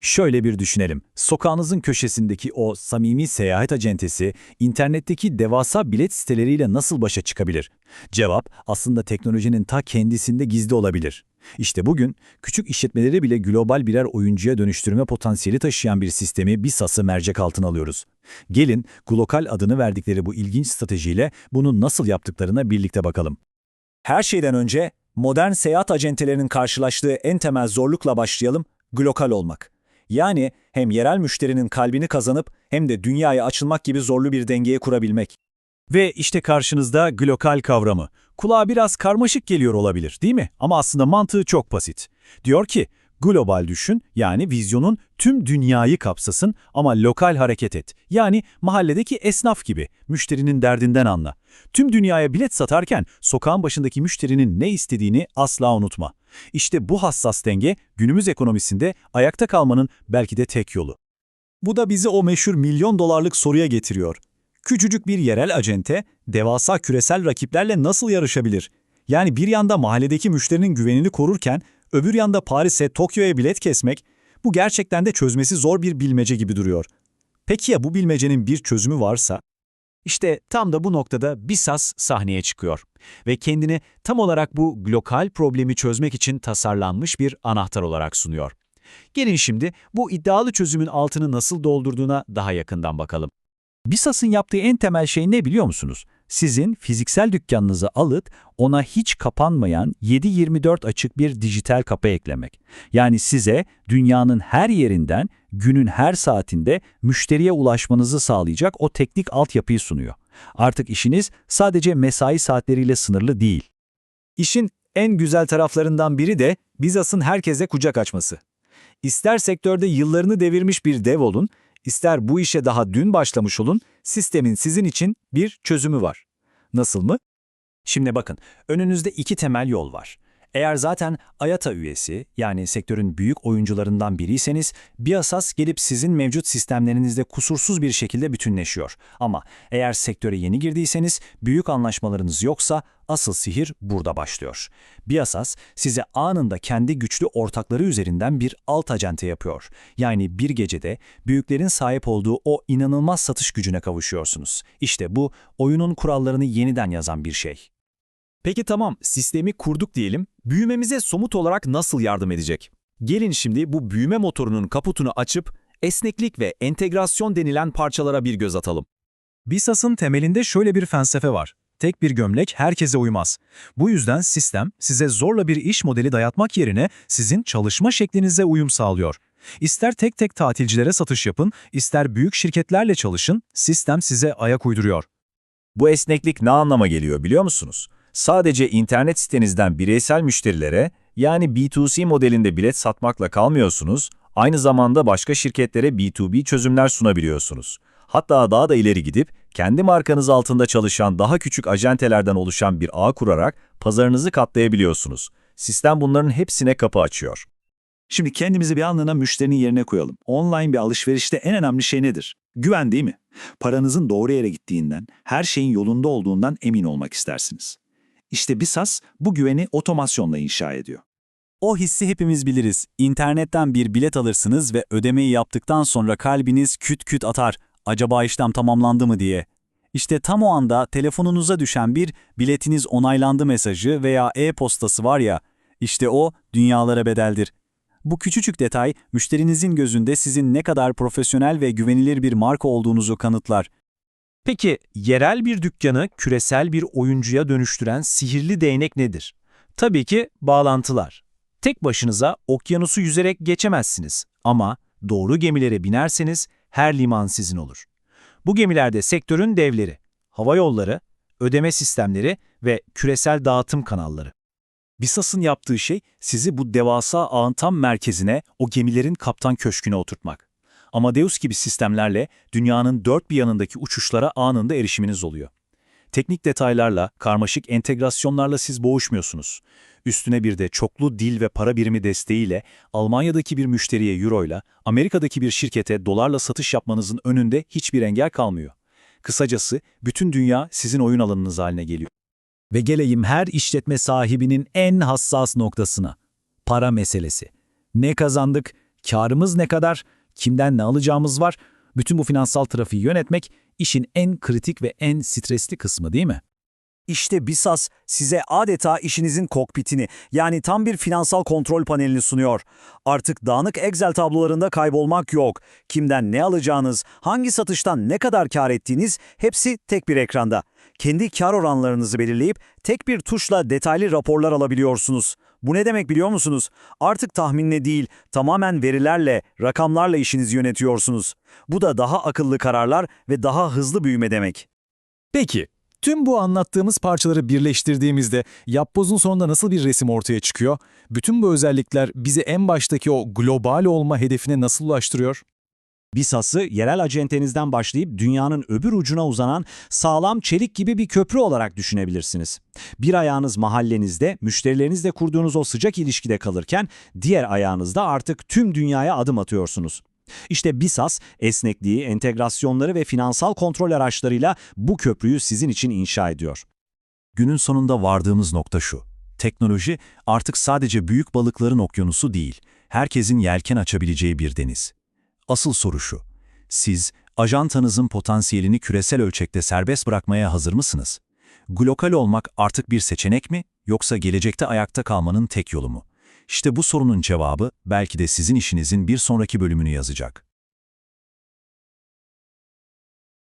Şöyle bir düşünelim. Sokağınızın köşesindeki o samimi seyahat acentesi, internetteki devasa bilet siteleriyle nasıl başa çıkabilir? Cevap aslında teknolojinin ta kendisinde gizli olabilir. İşte bugün küçük işletmeleri bile global birer oyuncuya dönüştürme potansiyeli taşıyan bir sistemi BISAS'ı mercek altına alıyoruz. Gelin, Glokal adını verdikleri bu ilginç stratejiyle bunu nasıl yaptıklarına birlikte bakalım. Her şeyden önce modern seyahat acentelerinin karşılaştığı en temel zorlukla başlayalım, glokal olmak. Yani hem yerel müşterinin kalbini kazanıp hem de dünyaya açılmak gibi zorlu bir dengeye kurabilmek. Ve işte karşınızda glokal kavramı. Kulağa biraz karmaşık geliyor olabilir değil mi? Ama aslında mantığı çok basit. Diyor ki, global düşün yani vizyonun tüm dünyayı kapsasın ama lokal hareket et. Yani mahalledeki esnaf gibi müşterinin derdinden anla. Tüm dünyaya bilet satarken sokağın başındaki müşterinin ne istediğini asla unutma. İşte bu hassas denge günümüz ekonomisinde ayakta kalmanın belki de tek yolu. Bu da bizi o meşhur milyon dolarlık soruya getiriyor. Küçücük bir yerel acente, devasa küresel rakiplerle nasıl yarışabilir? Yani bir yanda mahalledeki müşterinin güvenini korurken, öbür yanda Paris'e, Tokyo'ya bilet kesmek, bu gerçekten de çözmesi zor bir bilmece gibi duruyor. Peki ya bu bilmecenin bir çözümü varsa? İşte tam da bu noktada BISAS sahneye çıkıyor ve kendini tam olarak bu global problemi çözmek için tasarlanmış bir anahtar olarak sunuyor. Gelin şimdi bu iddialı çözümün altını nasıl doldurduğuna daha yakından bakalım. BISAS'ın yaptığı en temel şey ne biliyor musunuz? Sizin fiziksel dükkanınızı alıp ona hiç kapanmayan 7-24 açık bir dijital kapı eklemek. Yani size dünyanın her yerinden günün her saatinde müşteriye ulaşmanızı sağlayacak o teknik altyapıyı sunuyor. Artık işiniz sadece mesai saatleriyle sınırlı değil. İşin en güzel taraflarından biri de BISAS'ın herkese kucak açması. İster sektörde yıllarını devirmiş bir dev olun, ister bu işe daha dün başlamış olun, sistemin sizin için bir çözümü var. Nasıl mı? Şimdi bakın, önünüzde iki temel yol var. Eğer zaten AYATA üyesi, yani sektörün büyük oyuncularından biriyseniz, BIASAS gelip sizin mevcut sistemlerinizde kusursuz bir şekilde bütünleşiyor. Ama eğer sektöre yeni girdiyseniz, büyük anlaşmalarınız yoksa asıl sihir burada başlıyor. BIASAS size anında kendi güçlü ortakları üzerinden bir alt acente yapıyor. Yani bir gecede büyüklerin sahip olduğu o inanılmaz satış gücüne kavuşuyorsunuz. İşte bu oyunun kurallarını yeniden yazan bir şey. Peki tamam, sistemi kurduk diyelim. Büyümemize somut olarak nasıl yardım edecek? Gelin şimdi bu büyüme motorunun kaputunu açıp esneklik ve entegrasyon denilen parçalara bir göz atalım. BISAS'ın temelinde şöyle bir felsefe var. Tek bir gömlek herkese uymaz. Bu yüzden sistem size zorla bir iş modeli dayatmak yerine sizin çalışma şeklinize uyum sağlıyor. İster tek tek tatilcilere satış yapın, ister büyük şirketlerle çalışın, sistem size ayak uyduruyor. Bu esneklik ne anlama geliyor biliyor musunuz? Sadece internet sitenizden bireysel müşterilere yani B2C modelinde bilet satmakla kalmıyorsunuz, aynı zamanda başka şirketlere B2B çözümler sunabiliyorsunuz. Hatta daha da ileri gidip kendi markanız altında çalışan daha küçük acentelerden oluşan bir ağ kurarak pazarınızı katlayabiliyorsunuz. Sistem bunların hepsine kapı açıyor. Şimdi kendimizi bir anlığına müşterinin yerine koyalım. Online bir alışverişte en önemli şey nedir? Güven değil mi? Paranızın doğru yere gittiğinden, her şeyin yolunda olduğundan emin olmak istersiniz. İşte BISAS bu güveni otomasyonla inşa ediyor. O hissi hepimiz biliriz. İnternetten bir bilet alırsınız ve ödemeyi yaptıktan sonra kalbiniz küt küt atar. Acaba işlem tamamlandı mı diye. İşte tam o anda telefonunuza düşen bir biletiniz onaylandı mesajı veya e-postası var ya, işte o dünyalara bedeldir. Bu küçücük detay müşterinizin gözünde sizin ne kadar profesyonel ve güvenilir bir marka olduğunuzu kanıtlar. Peki yerel bir dükkanı küresel bir oyuncuya dönüştüren sihirli değnek nedir? Tabii ki bağlantılar. Tek başınıza okyanusu yüzerek geçemezsiniz ama doğru gemilere binerseniz her liman sizin olur. Bu gemilerde sektörün devleri, hava yolları, ödeme sistemleri ve küresel dağıtım kanalları. BISAS'ın yaptığı şey sizi bu devasa ağın tam merkezine, o gemilerin kaptan köşküne oturtmak. Amadeus gibi sistemlerle dünyanın dört bir yanındaki uçuşlara anında erişiminiz oluyor. Teknik detaylarla, karmaşık entegrasyonlarla siz boğuşmuyorsunuz. Üstüne bir de çoklu dil ve para birimi desteğiyle Almanya'daki bir müşteriye euroyla, Amerika'daki bir şirkete dolarla satış yapmanızın önünde hiçbir engel kalmıyor. Kısacası bütün dünya sizin oyun alanınız haline geliyor. Ve geleyim her işletme sahibinin en hassas noktasına. Para meselesi. Ne kazandık, karımız ne kadar, kimden ne alacağımız var, bütün bu finansal trafiği yönetmek işin en kritik ve en stresli kısmı değil mi? İşte BISAS size adeta işinizin kokpitini yani tam bir finansal kontrol panelini sunuyor. Artık dağınık Excel tablolarında kaybolmak yok. Kimden ne alacağınız, hangi satıştan ne kadar kar ettiğiniz hepsi tek bir ekranda. Kendi kar oranlarınızı belirleyip tek bir tuşla detaylı raporlar alabiliyorsunuz. Bu ne demek biliyor musunuz? Artık tahminle değil, tamamen verilerle, rakamlarla işinizi yönetiyorsunuz. Bu da daha akıllı kararlar ve daha hızlı büyüme demek. Peki, tüm bu anlattığımız parçaları birleştirdiğimizde yapbozun sonunda nasıl bir resim ortaya çıkıyor? Bütün bu özellikler bizi en baştaki o global olma hedefine nasıl ulaştırıyor? BISAS'ı yerel acentenizden başlayıp dünyanın öbür ucuna uzanan sağlam çelik gibi bir köprü olarak düşünebilirsiniz. Bir ayağınız mahallenizde, müşterilerinizle kurduğunuz o sıcak ilişkide kalırken diğer ayağınızda artık tüm dünyaya adım atıyorsunuz. İşte BISAS, esnekliği, entegrasyonları ve finansal kontrol araçlarıyla bu köprüyü sizin için inşa ediyor. Günün sonunda vardığımız nokta şu. Teknoloji artık sadece büyük balıkların okyanusu değil, herkesin yelken açabileceği bir deniz. Asıl soru şu. Siz, ajantanızın potansiyelini küresel ölçekte serbest bırakmaya hazır mısınız? Global olmak artık bir seçenek mi, yoksa gelecekte ayakta kalmanın tek yolu mu? İşte bu sorunun cevabı belki de sizin işinizin bir sonraki bölümünü yazacak.